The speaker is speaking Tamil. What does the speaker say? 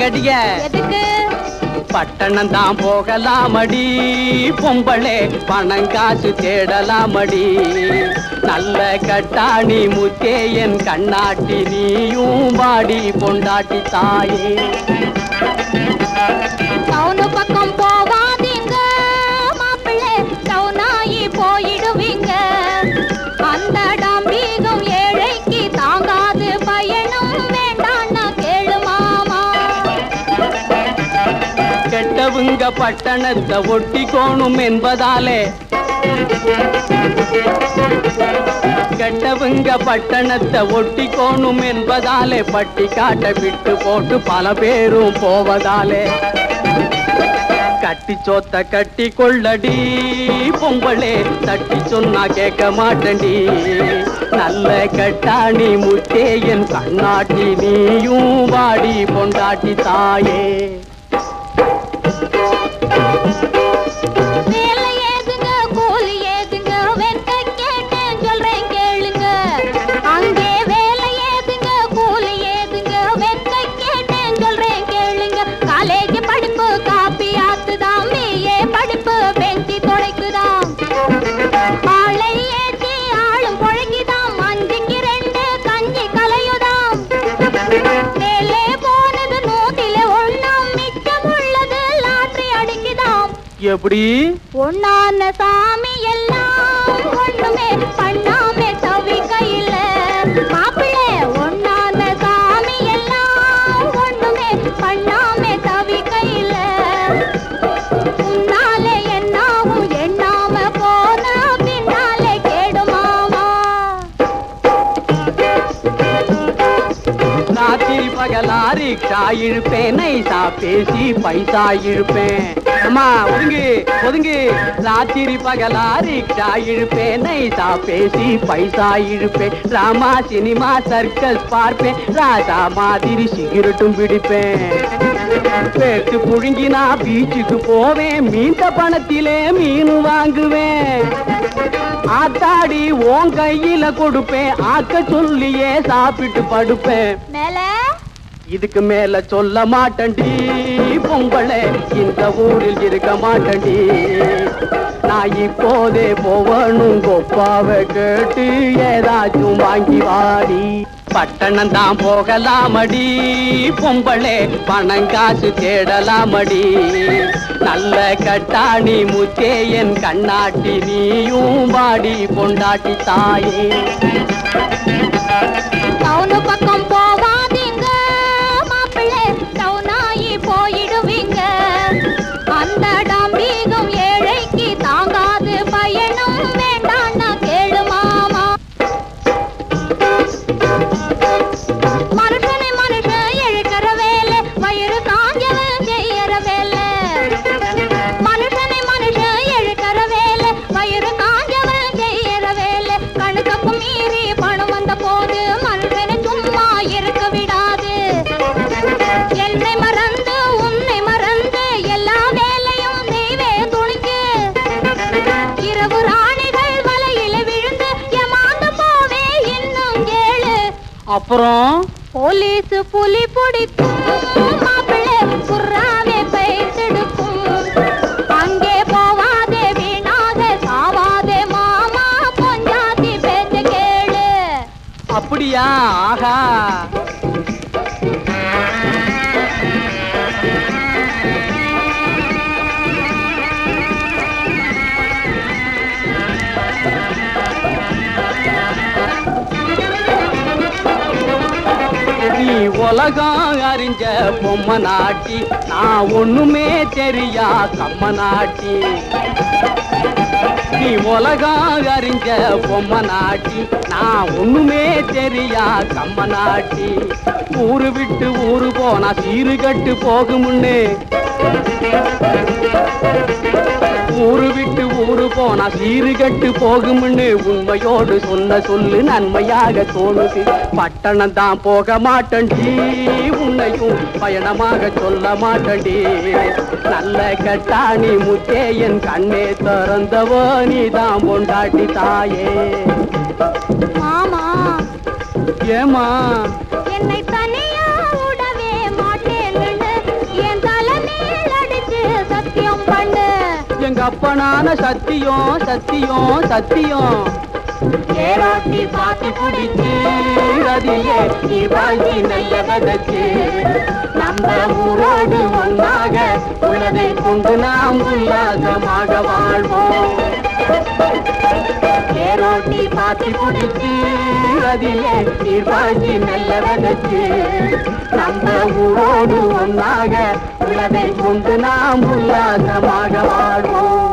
கேட்டீங்க எதுக்கு? பட்டணம் தான் போகலாமடி. பொம்பளே பணம் காசு தேடலாமடி. நல்ல கட்டாணி முத்தே என் கண்ணாட்டி நீயும் வாடி பொண்டாட்டி தாயே. கெட்டவுங்க பட்டணத்தை ஒட்டிக்கோணும் என்பதாலே. கெட்டவுங்க பட்டணத்தை ஒட்டிக்கோணும் என்பதாலே. பட்டி காட்ட விட்டு போட்டு பல பேரும் போவதாலே. கட்டி சோத்த கட்டி கொள்ளடி பொம்பளே தட்டி சொன்னா கேட்க மாட்டண்டி நல்ல கட்டாணி முத்தேயன் கண்ணாட்டி நீயும் வாடி பொண்டாட்டி தாயே. Thank you. எப்படி? ஒண்ணான சாமி எல்லாம் பகலா ரிக்ஷா இழுப்பேன் நைசா பேசி பைசா இழுப்பேன் அம்மா ஒதுங்கு ஒதுங்கு ராத்திரி பகலா ரிக்ஷா இழுப்பேன் நைசா பேசி பைசா இழுப்பேன் ராமா சினிமா சர்க்கஸ் பார்ப்பேன் ராஜா மாதிரி சிகரெட்டும் பிடிப்பேன் பேத்து புழுங்கினா நான் பீச்சுக்கு போவேன் மீந்த பணத்திலே மீன் வாங்குவேன் ஆத்தாடி உன் கையில கொடுப்பேன். ஆக்க சொல்லியே சாப்பிட்டு படுப்பேன். மேலே. இதுக்கு மேல சொல்ல மாட்டண்டி பொம்பளை இந்த ஊரில் இருக்க மாட்டண்டி நான் இப்போதே போவனும் கொப்பாவை கேட்டு ஏதாச்சும் வாங்கி வாடி. பட்டணம் தான் போகலாமடி. பொம்பளே பணம் காசு தேடலாமடி. நல்ல கட்டாணி முத்தே என் கண்ணாட்டி நீயும் வாடி பொண்டாட்டி தாயே. அப்புறம்? போலீஸ் புலி பிடிக்கும். மாப்பிள்ளை குர்ராவே பைத்தெடுக்கும் அங்கே போவாதே வீணாக சாவாதே மாமா பொஞ்சாதி பேச்ச கேளு. அப்படியா? ஆஹா. உலகம் அறிஞ்ச பொம்மை நாட்டி நான் ஒண்ணுமே தெரியா கம்ம நாட்டி நீ உலகம் அறிஞ்ச பொம்மை நாட்டி நான் ஒண்ணுமே தெரியா கம்ம நாட்டி ஊரு விட்டு ஊரு போனா சீரு கட்டு போகுமுன்னு ஊரு விட்டு ஊரு போனா சீரு கட்டு போகும்னு உண்மையோடு சொன்ன சொல்லு நன்மையாக தோணுது. பட்டணம் தான் போக மாட்டண்டி உன்னையும் பயணமாக சொல்ல மாட்டண்டி நல்ல கட்டாணி முத்தே என் கண்ணே திறந்தவோ நீதான் பொண்டாட்டி தாயே. மாமா. ஏமா என்னை தனியா விடவே மாட்டேன்னு என் தலைமையில் அடிச்சு சத்தியம் பண்ணு. எங்க அப்பனான சத்தியம் சத்தியம் சத்தியம். ஏராட்டி பாத்தி பிடிச்சு அதிலே நீ வாழ்த்தி நம்ம ஊரோடு ஒன்றாக உலகை கொண்டு நாம் உல்லாசமாக வாழ்வோம். ஏரோட்டி பாத்தி முடிச்சு அதிலே நீர் பாய்ச்சி நல்ல விதச்சு நம்ம ஊரோடு ஒன்றாக உலகை கொண்டு நாம் உல்லாசமாக வாழ்வோம்.